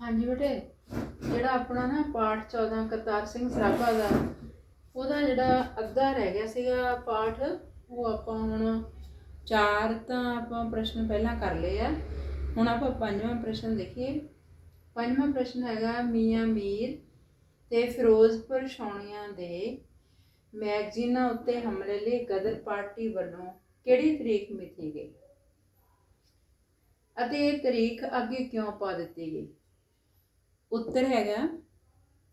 ਹਾਂਜੀ ਬੇਟੇ, ਜਿਹੜਾ ਆਪਣਾ ਨਾ ਪਾਠ 14 ਕਰਤਾਰ ਸਿੰਘ ਸਰਾਭਾ ਦਾ, ਉਹਦਾ ਜਿਹੜਾ ਅੱਧਾ ਰਹਿ ਗਿਆ ਸੀਗਾ ਪਾਠ, ਉਹ ਆਪਾਂ ਹੁਣ ਚਾਰ ਤਾਂ ਆਪਾਂ ਪ੍ਰਸ਼ਨ ਪਹਿਲਾਂ ਕਰ ਲਏ ਆ। ਹੁਣ ਆਪਾਂ ਪੰਜਵਾਂ ਪ੍ਰਸ਼ਨ ਦੇਖੀਏ। ਪੰਜਵਾਂ ਪ੍ਰਸ਼ਨ ਹੈਗਾ, ਮੀਆਂ ਮੀਰ ਤੇ ਫਿਰੋਜ਼ਪੁਰ ਛਾਉਣੀਆਂ ਦੇ ਮੈਗਜ਼ੀਨਾਂ ਉੱਤੇ ਹਮਲੇ ਲਈ ਗਦਰ ਪਾਰਟੀ ਵੱਲੋਂ ਕਿਹੜੀ ਤਰੀਕ ਮਿਥੀ ਗਈ? ਅਤੇ ਇਹ ਤਾਰੀਖ ਅੱਗੇ ਕਿਉਂ ਪਾ ਦਿੱਤੀ ਗਈ? ਉੱਤਰ ਹੈਗਾ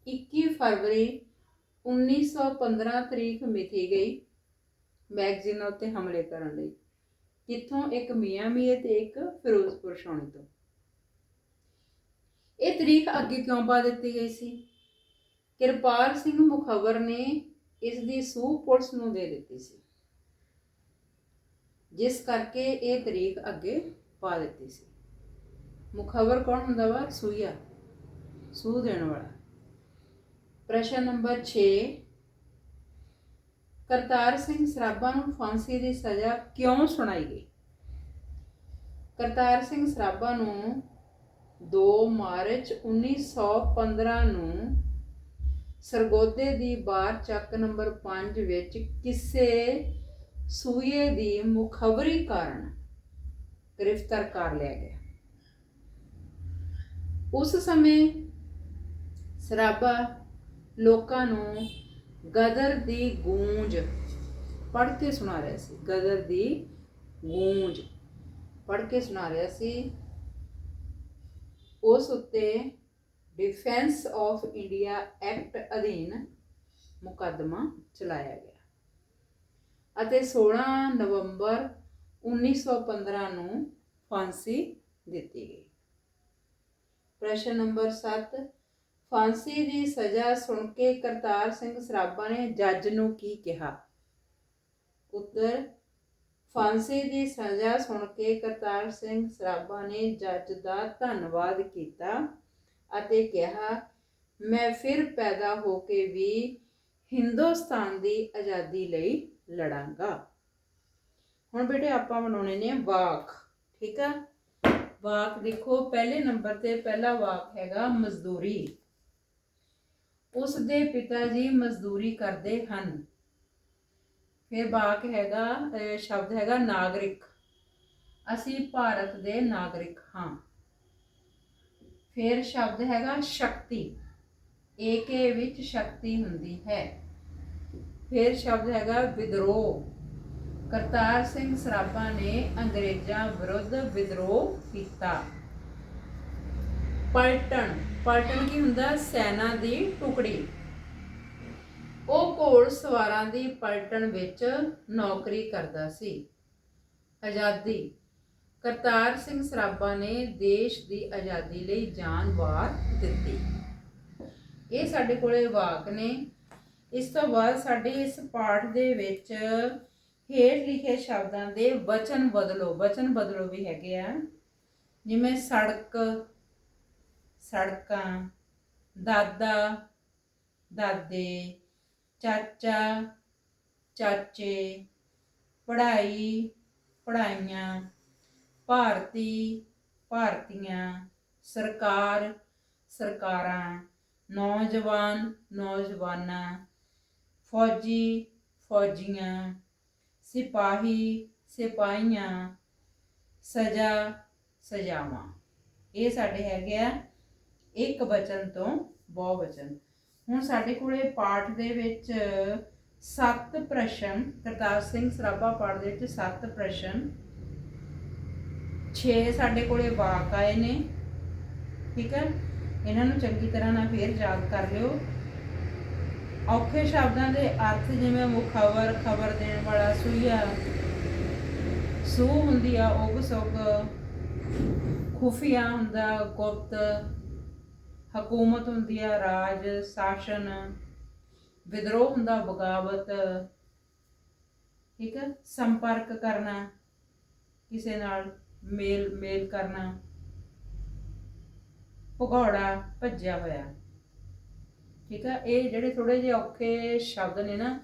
21 ਫਰਵਰੀ 1915 ਤਰੀਕ ਮਿਥੀ ਗਈ ਮੈਗਜ਼ੀਨਾਂ ਉੱਤੇ ਹਮਲੇ ਕਰਨ ਲਈ, ਜਿੱਥੋਂ ਇੱਕ ਮੀਆਂ ਮੀਰ ਤੇ ਇੱਕ ਫਿਰੋਜ਼ਪੁਰ ਛਾਉਣੀ ਤੋਂ। ਇਹ ਤਰੀਕ ਅੱਗੇ ਕਿਉਂ ਪਾ ਦਿੱਤੀ ਗਈ ਸੀ? ਕਿਰਪਾਲ ਸਿੰਘ ਮੁਖਬਰ ਨੇ ਇਸ ਦੀ ਸੂਹ ਪੁਲਿਸ ਨੂੰ ਦੇ ਦਿੱਤੀ ਸੀ। ਜਿਸ ਕਰਕੇ ਇਹ ਤਰੀਕ ਅੱਗੇ ਪਾ ਦਿੱਤੀ ਸੀ। ਮੁਖਬਰ ਕੌਣ ਹੁੰਦਾ ਵਾ? ਸੂਈਆ। ਸੂਹ ਦੇਣ ਵਾਲਾ। ਪ੍ਰਸ਼ਨ ਨੰਬਰ 6 ਕਰਤਾਰ ਸਿੰਘ ਸਰਾਭਾ ਨੂੰ ਫਾਂਸੀ ਦੀ ਸਜ਼ਾ ਕਿਉਂ ਸੁਣਾਈ ਗਈ? ਕਰਤਾਰ ਸਿੰਘ ਸਰਾਭਾ ਨੂੰ 2 ਮਾਰਚ 1915 ਨੂੰ ਸਰਗੋਦੇ ਦੀ ਬਾਰ ਚੱਕ ਨੰਬਰ 5 ਵਿੱਚ ਕਿਸੇ ਸੂਏ ਦੀ ਮੁਖਬਰੀ ਕਾਰਨ ਗ੍ਰਿਫਤਾਰ ਕਰ ਲਿਆ ਗਿਆ। ਉਸ ਸਮੇਂ ਸਰਾਭਾ ਲੋਕਾਂ ਨੂੰ ਗਦਰ ਦੀ ਗੂੰਜ ਪੜ੍ਹ ਕੇ ਸੁਣਾ ਰਿਹਾ ਸੀ। ਗਦਰ ਦੀ ਗੂੰਜ ਪੜ੍ਹ ਕੇ ਸੁਣਾ ਰਿਹਾ ਸੀ। ਉਸ ਉੱਤੇ ਡਿਫੈਂਸ ਆਫ ਇੰਡੀਆ ਐਕਟ ਅਧੀਨ ਮੁਕੱਦਮਾ ਚਲਾਇਆ ਗਿਆ। ਅਤੇ 16 ਨਵੰਬਰ 1915 ਨੂੰ ਫਾਂਸੀ ਦਿੱਤੀ ਗਈ। ਪ੍ਰਸ਼ਨ ਨੰਬਰ 7 ਫਾਂਸੀ ਦੀ ਸਜ਼ਾ ਸੁਣ ਕੇ ਕਰਤਾਰ ਸਿੰਘ ਸਰਾਭਾ ਨੇ ਜੱਜ ਨੂੰ ਕੀ ਕਿਹਾ? ਉੱਤਰ, ਫਾਂਸੀ ਦੀ ਸਜ਼ਾ ਸੁਣ ਕੇ ਕਰਤਾਰ ਸਿੰਘ ਸਰਾਭਾ ਨੇ ਜੱਜ ਦਾ ਧੰਨਵਾਦ ਕੀਤਾ ਅਤੇ ਕਿਹਾ, ਮੈਂ ਫਿਰ ਪੈਦਾ ਹੋ ਕੇ ਵੀ ਹਿੰਦੁਸਤਾਨ ਦੀ ਆਜ਼ਾਦੀ ਲਈ ਲੜਾਂਗਾ। ਹੁਣ ਬੇਟੇ ਆਪਾਂ ਬਣਾਉਣੇ ਨੇ ਵਾਕ, ਠੀਕ ਆ? ਵਾਕ ਦੇਖੋ, ਪਹਿਲੇ ਨੰਬਰ ਤੇ ਪਹਿਲਾ ਵਾਕ ਹੈਗਾ ਮਜ਼ਦੂਰੀ। ਉਸ ਦੇ ਪਿਤਾ ਜੀ ਮਜ਼ਦੂਰੀ ਕਰਦੇ ਹਨ। ਫਿਰ ਵਾਕ ਹੈਗਾ ਸ਼ਬਦ ਹੈਗਾ ਨਾਗਰਿਕ। ਅਸੀਂ ਭਾਰਤ ਦੇ ਨਾਗਰਿਕ ਹਾਂ। ਫਿਰ ਸ਼ਬਦ ਹੈਗਾ ਸ਼ਕਤੀ। ਏਕੇ ਵਿੱਚ ਸ਼ਕਤੀ ਹੁੰਦੀ ਹੈ। ਫਿਰ ਸ਼ਬਦ ਹੈਗਾ ਵਿਦਰੋਹ। ਕਰਤਾਰ ਸਿੰਘ ਸਰਾਭਾ ਨੇ ਅੰਗਰੇਜ਼ਾਂ ਵਿਰੁੱਧ ਵਿਦਰੋਹ ਕੀਤਾ। ਪਲਟਣ ਪਲਟਣ ਕੀ ਹੁੰਦਾ? ਸੈਨਾ ਦੀ ਟੁਕੜੀ। ਉਹ ਘੋੜ ਸਵਾਰਾਂ ਦੀ ਪਲਟਣ ਵਿੱਚ ਨੌਕਰੀ ਕਰਦਾ ਸੀ। ਆਜ਼ਾਦੀ। ਕਰਤਾਰ ਸਿੰਘ ਸਰਾਭਾ ਨੇ ਦੇਸ਼ ਦੀ ਆਜ਼ਾਦੀ ਲਈ ਜਾਨ ਵਾਰ ਦਿੱਤੀ। ਇਹ ਸਾਡੇ ਕੋਲੇ ਵਾਕ ਨੇ। ਇਸ ਤੋਂ ਬਾਅਦ ਸਾਡੇ ਇਸ ਪਾਠ ਦੇ ਵਿੱਚ ਹੇਠ ਲਿਖੇ ਸ਼ਬਦਾਂ ਦੇ ਵਚਨ ਬਦਲੋ ਵਚਨ ਬਦਲੋ ਵੀ ਹੈਗੇ ਆ। ਜਿਵੇਂ ਸੜਕ, ਸੜਕਾਂ, ਦਾਦਾ, ਦਾਦੇ, ਚਾਚਾ, ਚਾਚੇ, ਪੜ੍ਹਾਈ, ਪੜ੍ਹਾਈਆਂ, ਭਾਰਤੀ, ਭਾਰਤੀਆਂ, ਸਰਕਾਰ, ਸਰਕਾਰਾਂ, ਨੌਜਵਾਨ, ਨੌਜਵਾਨਾਂ, ਫੌਜੀ, ਫੌਜੀਆਂ ਸਿਪਾਹੀ ਸਿਪਾਹੀਆਂ ਸਜ਼ਾ ਸਜ਼ਾਵਾਂ। ਇਹ ਸਾਡੇ ਹੈਗੇ ਆ ਇੱਕ ਵਚਨ ਤੋਂ ਬਹੁ ਵਚਨ ਹੁਣ ਸਾਡੇ ਕੋਲੇ ਪਾਠ ਦੇ ਵਿੱਚ ਸੱਤ ਪ੍ਰਸ਼ਨ, ਕਰਤਾਰ ਸਿੰਘ ਸਰਾਭਾ ਪਾਠ ਦੇ ਵਿੱਚ ਸੱਤ ਪ੍ਰਸ਼ਨ। 6 ਸਾਡੇ ਕੋਲੇ ਵਾਕ ਆਏ ਨੇ, ਠੀਕ ਹੈ? ਇਹਨਾਂ ਨੂੰ ਚੰਗੀ ਤਰ੍ਹਾਂ ਨਾਲ ਫੇਰ ਯਾਦ ਕਰ ਲਿਓ। ਔਖੇ ਸ਼ਬਦਾਂ ਦੇ ਅਰਥ ਜਿਵੇਂ ਮੁਖਬਰ ਖਬਰ ਦੇਣ ਵਾਲਾ ਸੂਈਆ ਸੂ ਹੁੰਦੀ ਆ, ਉਗ ਸੁਗ, ਖੁਫੀਆ ਹੁੰਦਾ, ਗੁਪਤ, ਹਕੂਮਤ ਹੁੰਦੀ ਆ, ਰਾਜ, ਸ਼ਾਸਨ, ਵਿਦਰੋਹ ਹੁੰਦਾ, ਬਗਾਵਤ, ਠੀਕ ਹੈ ਸੰਪਰਕ ਕਰਨਾ, ਕਿਸੇ ਨਾਲ ਮੇਲ ਮੇਲ ਕਰਨਾ, ਭਗੌੜਾ ਭੱਜਿਆ ਹੋਇਆ। ਠੀਕ ਆ? ਇਹ ਜਿਹੜੇ ਥੋੜੇ ਜਿਹੇ ਔਖੇ ਸ਼ਬਦ ਨੇ ਨਾ,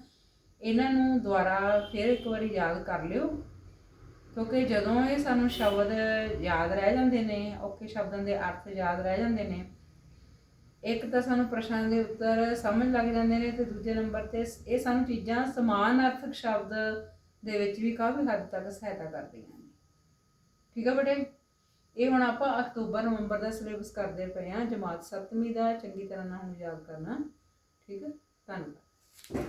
ਇਹਨਾਂ ਨੂੰ ਦੁਬਾਰਾ ਫਿਰ ਇੱਕ ਵਾਰੀ ਯਾਦ ਕਰ ਲਿਓ। ਕਿਉਂਕਿ ਜਦੋਂ ਇਹ ਸਾਨੂੰ ਸ਼ਬਦ ਯਾਦ ਰਹਿ ਜਾਂਦੇ ਨੇ, ਔਖੇ ਸ਼ਬਦਾਂ ਦੇ ਅਰਥ ਯਾਦ ਰਹਿ ਜਾਂਦੇ ਨੇ, ਇੱਕ ਤਾਂ ਸਾਨੂੰ ਪ੍ਰਸ਼ਨਾਂ ਦੇ ਉੱਤਰ ਸਮਝ ਲੱਗ ਜਾਂਦੇ ਨੇ ਤੇ ਦੂਜੇ ਨੰਬਰ ਤੇ ਇਹ ਸਾਨੂੰ ਚੀਜ਼ਾਂ ਸਮਾਨ ਅਰਥਕ ਸ਼ਬਦ ਦੇ ਵਿੱਚ ਵੀ ਕਾਫੀ ਹੱਦ ਤੱਕ ਸਹਾਇਤਾ ਕਰਦੀਆਂ ਨੇ। ਠੀਕ ਆ ਬੇਟੇ? ਇਹ ਹੁਣ ਆਪਾਂ ਅਕਤੂਬਰ, ਨਵੰਬਰ ਦਾ ਸਿਲੇਬਸ ਕਰਦੇ ਪਏ ਆ ਜਮਾਤ 7ਵੀਂ ਦਾ ਚੰਗੀ ਤਰ੍ਹਾਂ ਨਾਲ ਹੁਣ ਯਾਦ ਕਰਨਾ। ਠੀਕ ਹੈ? ਧੰਨਵਾਦ।